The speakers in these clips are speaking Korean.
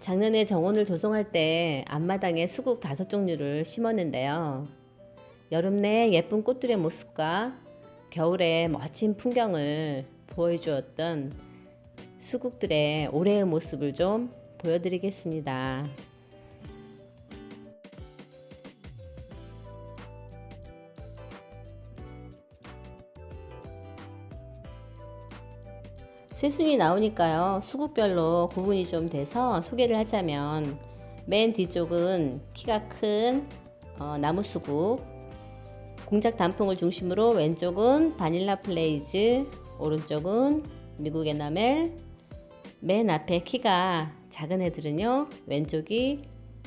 작년에 정원을 조성할 때 앞마당에 수국 다섯 종류를 심었는데요. 여름 내 예쁜 꽃들의 모습과 겨울의 멋진 풍경을 보여주었던 수국들의 올해의 모습을 좀 보여드리겠습니다. 새순이 나오니까요. 수국별로 구분이 좀 돼서 소개를 하자면 맨 뒤쪽은 키가 큰 어, 나무 수국 공작 단풍을 중심으로 왼쪽은 바닐라 플레이즈 오른쪽은 미국 에나멜 맨 앞에 키가 작은 애들은요 왼쪽이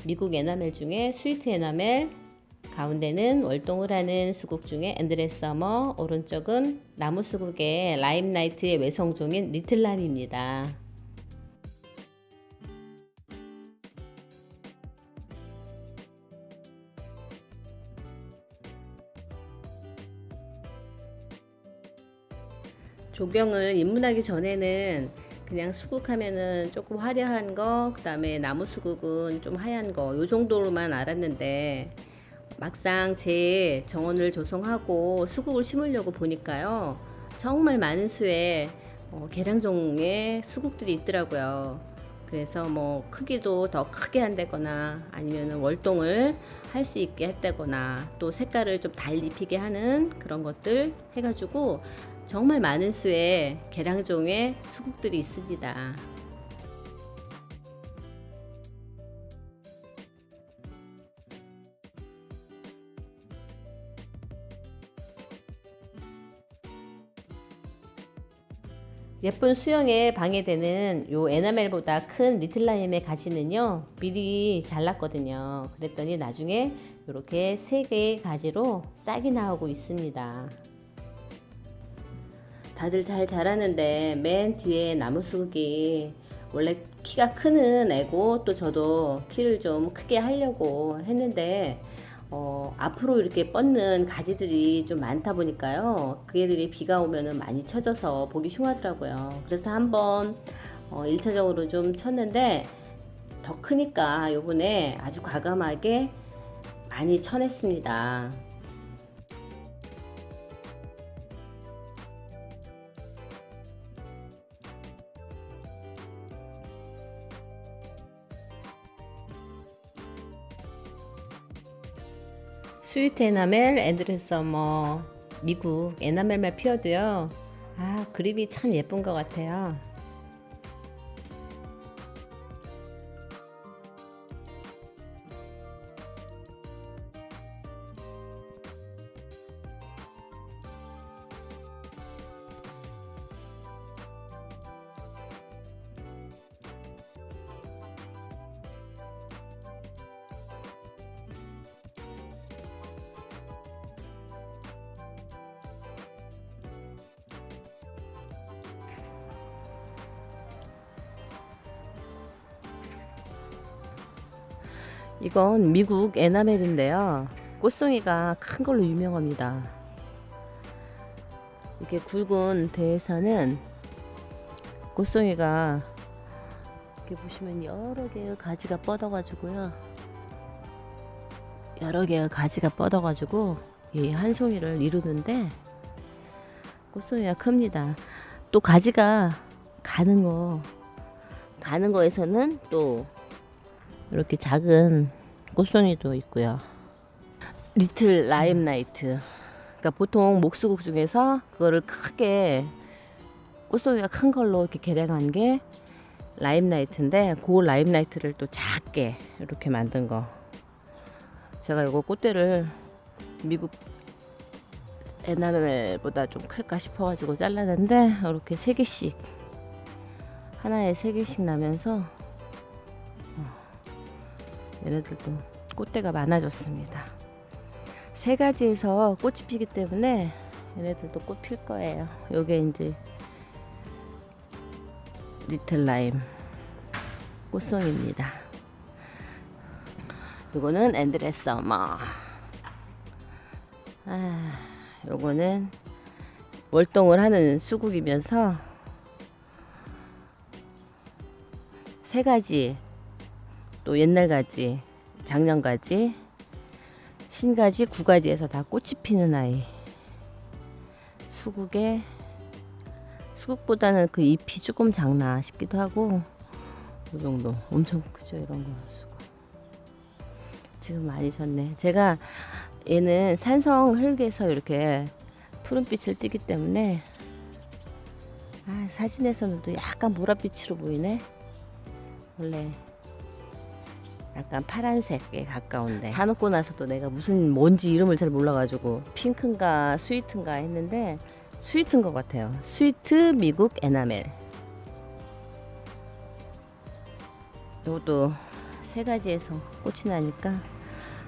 미국 에나멜 중에 스위트 에나멜 가운데는 월동을 하는 수국 중에 앤드레스 서머, 오른쪽은 나무 수국의 라임나이트의 외성종인 리틀람입니다. 조경을 입문하기 전에는 그냥 수국하면은 조금 화려한 거, 그 다음에 나무 수국은 좀 하얀 거, 요 정도로만 알았는데 막상 제 정원을 조성하고 수국을 심으려고 보니까요. 정말 많은 수의 어, 계량종의 수국들이 있더라고요. 그래서 뭐 크기도 더 크게 한다거나 아니면 월동을 할 수 있게 했다거나 또 색깔을 좀달 입히게 하는 그런 것들 해가지고 정말 많은 수의 계량종의 수국들이 있습니다. 예쁜 수영에 방해되는 요 에나멜보다 큰 리틀라임의 가지는요 미리 잘랐거든요. 그랬더니 나중에 이렇게 세 개의 가지로 싹이 나오고 있습니다. 다들 잘 자라는데 맨 뒤에 나무수국이 원래 키가 크는 애고 또 저도 키를 좀 크게 하려고 했는데 어, 앞으로 이렇게 뻗는 가지들이 좀 많다 보니까요. 그 애들이 비가 오면은 많이 쳐져서 보기 흉하더라고요. 그래서 한번 어, 1차적으로 좀 쳤는데 더 크니까 요번에 아주 과감하게 많이 쳐냈습니다. 스위트 에나멜, 앤드레스 서머, 미국 에나멜만 피어도요. 아, 그립이 참 예쁜 것 같아요. 이건 미국 에나멜인데요. 꽃송이가 큰 걸로 유명합니다. 이렇게 굵은 대에서는 꽃송이가 이렇게 보시면 여러 개의 가지가 뻗어가지고요. 여러 개의 가지가 뻗어가지고 이 한 송이를 이루는데 꽃송이가 큽니다. 또 가지가 가는 거 가는 거에서는 또 이렇게 작은 꽃송이도 있고요. 리틀 라임 나이트. 그러니까 보통 목수국 중에서 그거를 크게 꽃송이가 큰 걸로 이렇게 개량한 게 라임 나이트인데 그 라임 나이트를 또 작게 이렇게 만든 거. 제가 이거 꽃대를 미국 에나멜보다 좀 클까 싶어가지고 잘랐는데 이렇게 세 개씩 하나에 세 개씩 나면서 얘네들도 꽃대가 많아졌습니다. 세 가지에서 꽃이 피기 때문에 얘네들도 꽃 필 거예요. 요게 이제 리틀 라임 꽃송입니다. 요거는 앤드레스 서머. 아, 요거는 월동을 하는 수국이면서 세 가지 또 옛날 가지, 작년 가지, 신가지, 구가지에서 다 꽃이 피는 아이. 수국에 수국보다는 그 잎이 조금 작나 싶기도 하고 이 정도 엄청 크죠 이런 거 수국. 지금 많이 졌네. 제가 얘는 산성 흙에서 이렇게 푸른빛을 띠기 때문에 아, 사진에서는 또 약간 보랏빛으로 보이네. 원래 약간 파란색에 가까운데 사놓고 나서도 내가 무슨 뭔지 이름을 잘 몰라가지고 핑크인가 스위트인가 했는데 스위트인 것 같아요. 스위트 미국 에나멜. 요것도 세 가지에서 꽃이 나니까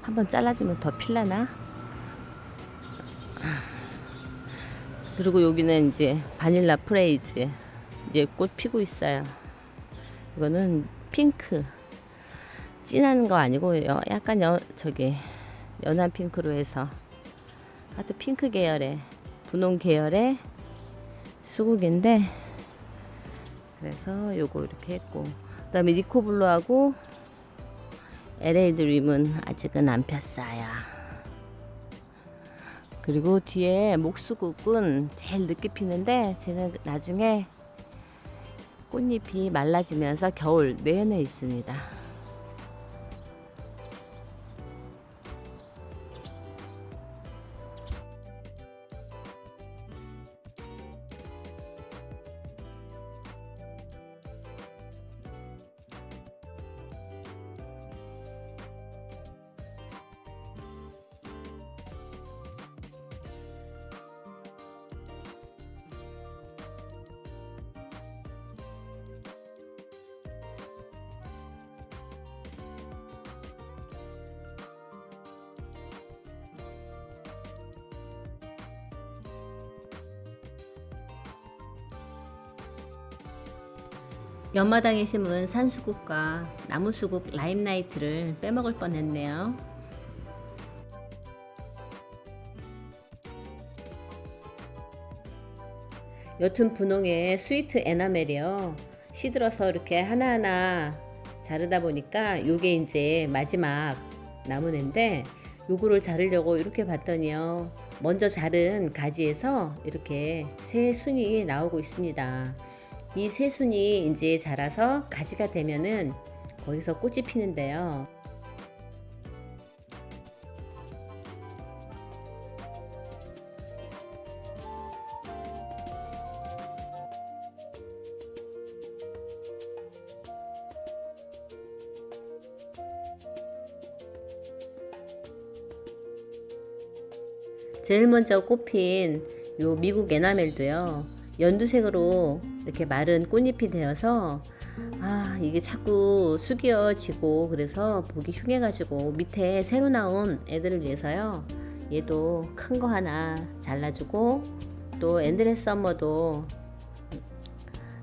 한번 잘라주면 더 필라나? 그리고 여기는 이제 바닐라 프레이즈 이제 꽃 피고 있어요. 이거는 핑크 진한 거 아니고 여- 약간 여, 저기 연한 핑크로 해서 하여튼 핑크 계열의 분홍 계열의 수국인데 그래서 요거 이렇게 했고 그 다음에 니코블루하고 LA 드림은 아직은 안 폈어요. 그리고 뒤에 목수국은 제일 늦게 피는데 쟤는 나중에 꽃잎이 말라지면서 겨울 내내 있습니다. 연마당에 심은 산수국과 나무수국 라임나이트를 빼먹을 뻔했네요. 옅은 분홍의 스위트 에나멜이요. 시들어서 이렇게 하나하나 자르다 보니까 요게 이제 마지막 나무인데 요거를 자르려고 이렇게 봤더니요. 먼저 자른 가지에서 이렇게 새 순이 나오고 있습니다. 이 새순이 이제 자라서 가지가 되면은 거기서 꽃이 피는데요. 제일 먼저 꽃핀 요 미국 에나멜도요. 연두색으로 이렇게 마른 꽃잎이 되어서 아 이게 자꾸 숙여지고 그래서 보기 흉해가지고 밑에 새로 나온 애들을 위해서요. 얘도 큰 거 하나 잘라주고 또 앤드레스 썸머도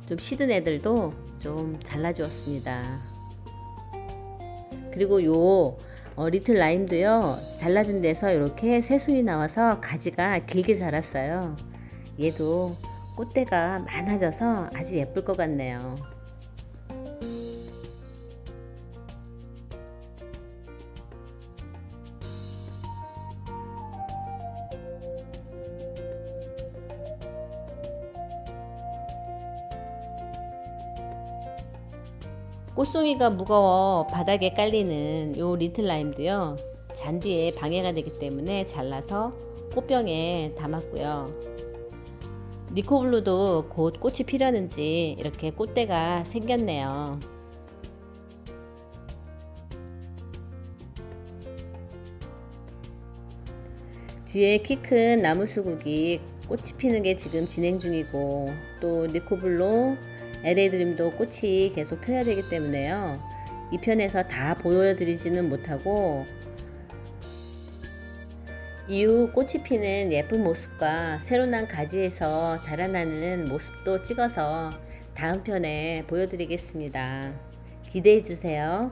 좀 시든 애들도 좀 잘라주었습니다. 그리고 요 어, 리틀 라임도요. 잘라준 데서 이렇게 새순이 나와서 가지가 길게 자랐어요. 얘도 꽃대가 많아져서 아주 예쁠 것 같네요. 꽃송이가 무거워 바닥에 깔리는 요 리틀 라임도요 잔디에 방해가 되기 때문에 잘라서 꽃병에 담았고요. 니코블루도 곧 꽃이 피려는지 이렇게 꽃대가 생겼네요. 뒤에 키 큰 나무 수국이 꽃이 피는 게 지금 진행 중이고 또 니코블루, LA 드림도 꽃이 계속 펴야 되기 때문에요. 이 편에서 다 보여드리지는 못하고 이후 꽃이 피는 예쁜 모습과 새로 난 가지에서 자라나는 모습도 찍어서 다음 편에 보여드리겠습니다. 기대해 주세요.